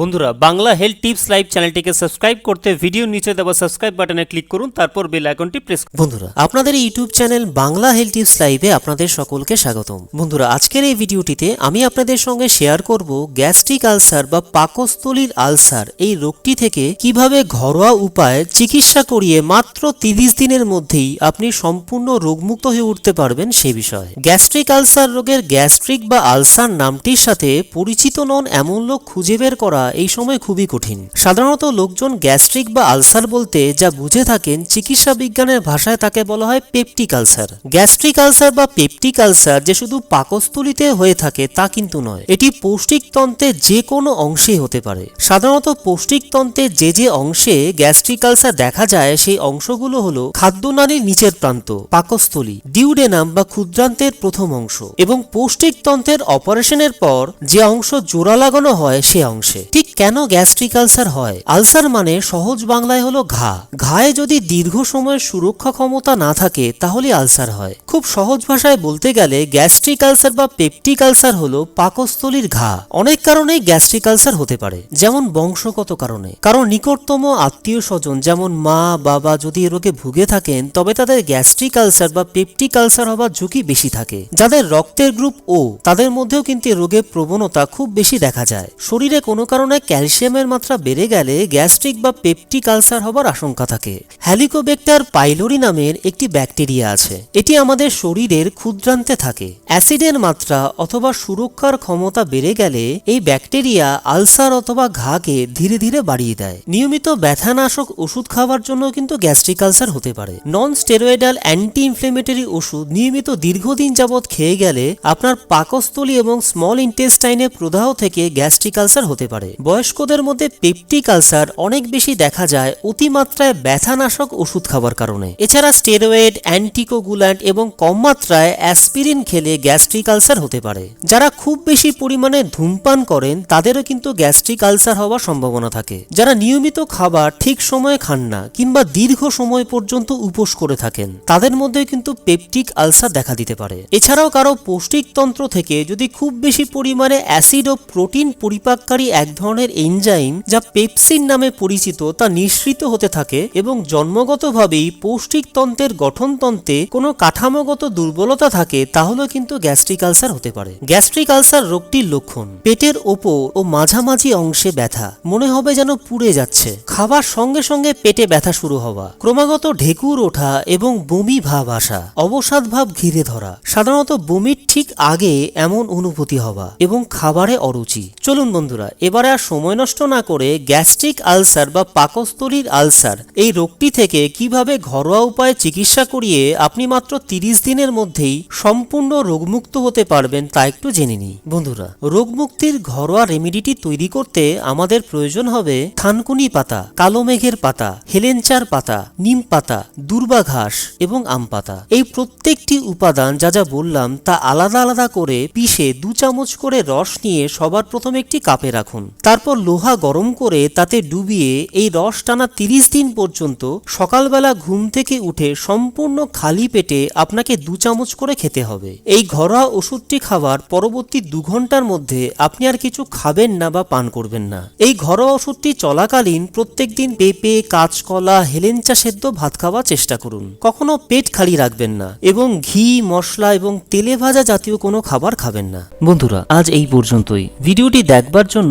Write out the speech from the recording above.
বন্ধুরা, Bangla health tips live চ্যানেলটিকে subscribe করতে ভিডিও নিচে দেওয়া সাবস্ক্রাইব বাটনে ক্লিক করুন, তারপর বেল আইকনটি প্রেস বন্ধুরা, আপনাদের YouTube channel Bangla health tips লাইভে আপনাদের সকলকে স্বাগতম। বন্ধুরা, আজকের এই ভিডিওটিতে আমি আপনাদের সঙ্গে শেয়ার করব গ্যাস্ট্রিক আলসার বা পাকস্থলীর আলসার, এই রোগটি থেকে কীভাবে ঘরোয়া উপায়ে চিকিৎসা করিয়ে মাত্র তিরিশ দিনের মধ্যেই আপনি সম্পূর্ণ রোগমুক্ত হয়ে উঠতে পারবেন সে বিষয়ে। গ্যাস্ট্রিক আলসার রোগের গ্যাস্ট্রিক বা আলসার নামটির সাথে পরিচিত নন এমন লোক খুঁজে বের করা এই সময় খুবই কঠিন। সাধারণত লোকজন গ্যাস্ট্রিক বা আলসার বলতে যা বুঝে থাকেন চিকিৎসা বিজ্ঞানের ভাষায় তাকে বলা হয় পেপটিক আলসার। গ্যাস্ট্রিক আলসার বা পেপটিক আলসার যে শুধু পাকস্থলিতে হয়ে থাকে তা কিন্তু নয়, এটি পৌষ্টিকতন্ত্রের যে কোনো অংশেই হতে পারে। সাধারণত পৌষ্টিকতন্ত্রের যে যে অংশে গ্যাস্ট্রিক আলসার দেখা যায়, সেই অংশগুলো হলো খাদ্যনালীর নিচের প্রান্ত, পাকস্থলী, ডিউডেনাম বা ক্ষুদ্রান্তের প্রথম অংশ এবং পৌষ্টিকতন্ত্রের অপারেশনের পর যে অংশ জোড়া লাগানো হয় সে অংশে। ঠিক কেন গ্যাস্ট্রিক আলসার হয়? আলসার মানে সহজ বাংলায় হলো ঘা। ঘায়ে যদি দীর্ঘ সময়ের সুরক্ষা ক্ষমতা না থাকে, তাহলে আলসার হয়। খুব সহজ ভাষায় বলতে গেলে গ্যাস্ট্রিক আলসার বা পেপটিক আলসার হলো পাকস্থলীর ঘা। অনেক কারণেই গ্যাস্ট্রিক আলসার হতে পারে, যেমন বংশগত কারণে। কারণ নিকটতম আত্মীয় স্বজন, যেমন মা, বাবা, যদি এ রোগে ভুগে থাকেন, তবে তাদের গ্যাস্ট্রিক আলসার বা পেপটিক আলসার হওয়ার ঝুঁকি বেশি থাকে। যাদের রক্তের গ্রুপ ও তাদের মধ্যেও কিন্তু রোগের প্রবণতা খুব বেশি দেখা যায়। শরীরে কোনো কারণে ক্যালসিয়ামের মাত্রা বেড়ে গেলে গ্যাস্ট্রিক বা পেপটিক আলসার হবার আশঙ্কা থাকে। হ্যালিকোবেক্টার পাইলোরি নামের একটি ব্যাকটেরিয়া আছে। এটি আমাদের শরীরের ক্ষুদ্রান্তে থাকে। অ্যাসিডের মাত্রা অথবা সুরক্ষার ক্ষমতা বেড়ে গেলে এই ব্যাকটেরিয়া আলসার অথবা ঘাকে ধীরে ধীরে বাড়িয়ে দেয়। নিয়মিত ব্যথানাশক ওষুধ খাওয়ার জন্য কিন্তু গ্যাস্ট্রিক আলসার হতে পারে। নন স্টেরয়েডাল অ্যান্টি ইনফ্লেমেটরি ওষুধ নিয়মিত দীর্ঘদিন যাবৎ খেয়ে গেলে আপনার পাকস্থলী এবং স্মল ইন্টেস্টাইনে প্রদাহ থেকে গ্যাস্ট্রিক আলসার হতে পারে। বয়স্কদের মধ্যে পেপটিক আলসার অনেক বেশি দেখা যায় অতিমাত্রায় ব্যথানাশক ওষুধ খাওয়ার কারণে। এছাড়া স্টেরয়েড অ্যান্টিকোগুল্যান্ট এবং কম মাত্রায় অ্যাসপিরিন খেলে গ্যাস্ট্রিক আলসার হতে পারে। যারা খুব বেশি পরিমাণে ধূমপান করেন, তাদেরও কিন্তু গ্যাস্ট্রিক আলসার হওয়ার সম্ভাবনা থাকে। যারা নিয়মিত খাবার ঠিক সময়ে খান না কিংবা দীর্ঘ সময় পর্যন্ত উপোস করে থাকেন, তাদের মধ্যে কিন্তু পেপটিক আলসার দেখা দিতে পারে। এছাড়াও কারও পৌষ্টিকতন্ত্র থেকে যদি খুব বেশি পরিমাণে অ্যাসিড ও প্রোটিন পরিপাককারী এক ধরনের এনজাইম যা পেপসিন নামে পরিচিত তা নিঃসৃত হতে থাকে এবং জন্মগতভাবেই পৌষ্টিক পৌষ্টিকতন্ত্রের গঠনতন্ত্রে কোনো কাঠামোগত দুর্বলতা থাকে, তাহলেও কিন্তু গ্যাস্ট্রিক আলসার হতে পারে। গ্যাস্ট্রিক আলসার রোগটির লক্ষণ, পেটের ওপর ও মাঝামাঝি অংশে ব্যথা, মনে হবে যেন পুড়ে যাচ্ছে। খাবার সঙ্গে সঙ্গে পেটে ব্যথা শুরু হওয়া, ক্রমাগত ঢেকুর ওঠা এবং বমি ভাব আসা, অবসাদ ভাব ঘিরে ধরা। সাধারণত বমির ঠিক আগে এমন অনুভূতি হওয়া এবং খাবারে অরুচি। চলুন বন্ধুরা, এবারে সময় নষ্ট না করে গ্যাস্ট্রিক আলসার বা পাকস্থলীর আলসার। এই রোগটি থেকে কীভাবে ঘরোয়া উপায়ে চিকিৎসা করিয়ে আপনি মাত্র তিরিশ দিনের মধ্যেই সম্পূর্ণ রোগমুক্ত হতে পারবেন তা একটু জেনে নিই। বন্ধুরা, রোগমুক্তির ঘরোয়া রেমিডিটি তৈরি করতে আমাদের প্রয়োজন হবে থানকুনি পাতা, কালো মেঘের পাতা হেলেঞ্চার পাতা, নিম পাতা, দুর্বা ঘাস এবং আম পাতা। এই প্রত্যেকটি উপাদান যা যা বললাম তা আলাদা আলাদা করে পিষে দু চামচ করে রস নিয়ে সবার প্রথমে একটি কাপে রাখুন। তারপর লোহা গরম করে তাতে ডুবিয়ে এই রস টানা তিরিশ দিন পর্যন্ত সকালবেলা ঘুম থেকে উঠে সম্পূর্ণ খালি পেটে আপনাকে দু চামচ করে খেতে হবে। এই ঘরোয়া ওষুধটি খাওয়ার পরবর্তী দু ঘণ্টার মধ্যে আপনি আর কিছু খাবেন না বা পান করবেন না। এই ঘরোয়া ওষুধটি চলাকালীন প্রত্যেক দিন পেঁপে, কাঁচকলা, হেলেঞ্চা সেদ্ধ ভাত খাওয়ার চেষ্টা করুন। কখনো পেট খালি রাখবেন না এবং ঘি, মশলা এবং তেলে ভাজা জাতীয় কোনো খাবার খাবেন না। বন্ধুরা, আজ এই পর্যন্তই। ভিডিওটি দেখবার জন্য